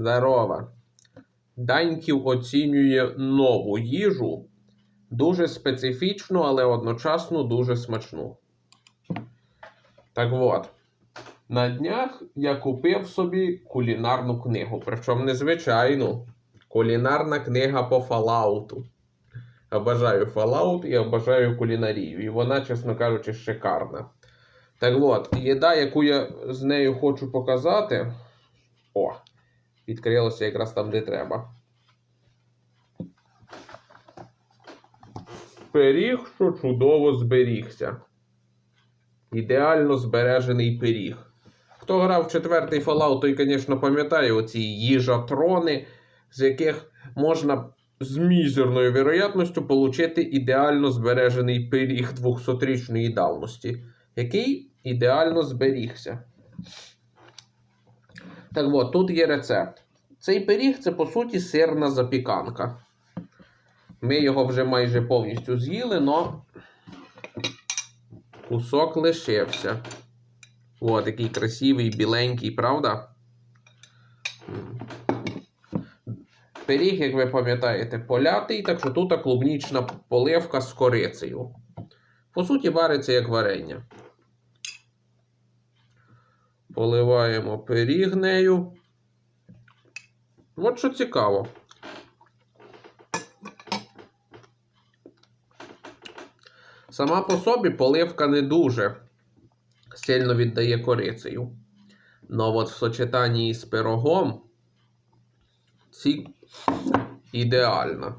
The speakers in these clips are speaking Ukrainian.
Здорова. Даньків оцінює нову їжу. Дуже специфічну, але одночасно дуже смачну. Так от. На днях я купив собі кулінарну книгу. Причому незвичайну. Кулінарна книга по Fallout. Обожаю Fallout і обожаю кулінарію. І вона, чесно кажучи, шикарна. Так от, їда, яку я з нею хочу показати. О, відкрилося якраз там, де треба. Пиріг, що чудово зберігся. Ідеально збережений пиріг. Хто грав в четвертий Fallout, той, звісно, пам'ятає оці їжатрони, з яких можна з мізерною вероятністю отримати ідеально збережений пиріг 200-річної давності, який ідеально зберігся. Так от, тут є рецепт. Цей пиріг це по суті сирна запіканка. Ми його вже майже повністю з'їли, але кусок лишився. О, такий красивий, біленький, правда? Пиріг, як ви пам'ятаєте, полятий, так що тут клубнічна поливка з корицею. По суті, вариться як варення. Поливаємо пиріг нею. От що цікаво. Сама по собі поливка не дуже сильно віддає корицею. Но от в сочетанні з пирогом ці ідеальна.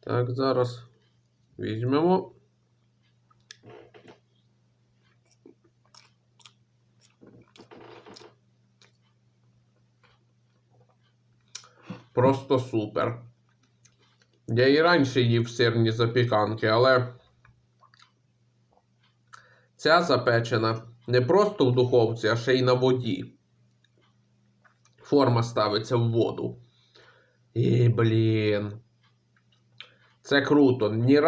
Так, зараз візьмемо. Просто супер. Я і раніше їв сирні запіканки, але ця запечена не просто в духовці, а ще й на воді. Форма ставиться в воду. І, блін. Це круто. Ні,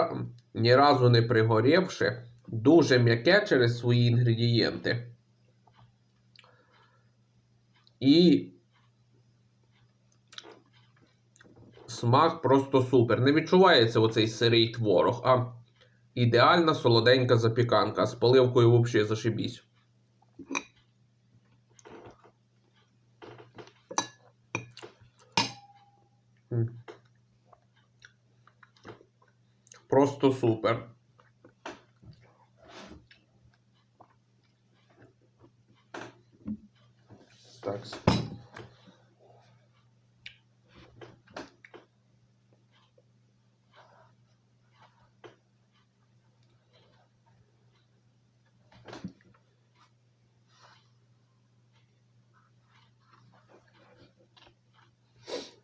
ні разу не пригорівши. Дуже м'яке через свої інгредієнти. І смак просто супер. Не відчувається оцей сирий творог, а ідеальна солоденька запіканка з поливкою взагалі зашибісь. Просто супер. Так.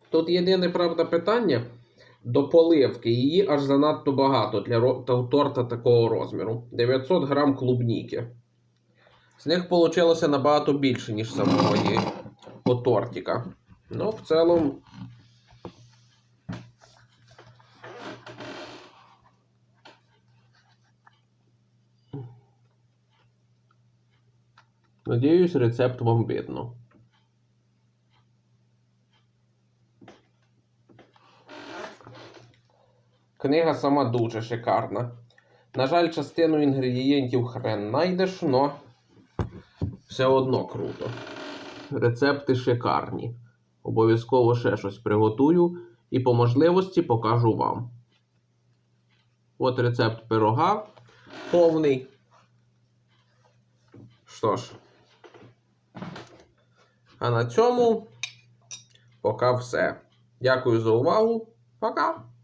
Тут єдине, правда, питання до поливки. Її аж занадто багато для торта такого розміру. 900 грам клубніки. З них вийшло набагато більше, ніж самого її тортика. Ну, в цілому. Надіюсь, рецепт вам видно. Книга сама дуже шикарна. На жаль, частину інгредієнтів хрен знайдеш, но все одно круто. Рецепти шикарні. Обов'язково ще щось приготую і по можливості покажу вам. От рецепт пирога повний. Що ж, а на цьому поки все. Дякую за увагу. Пока!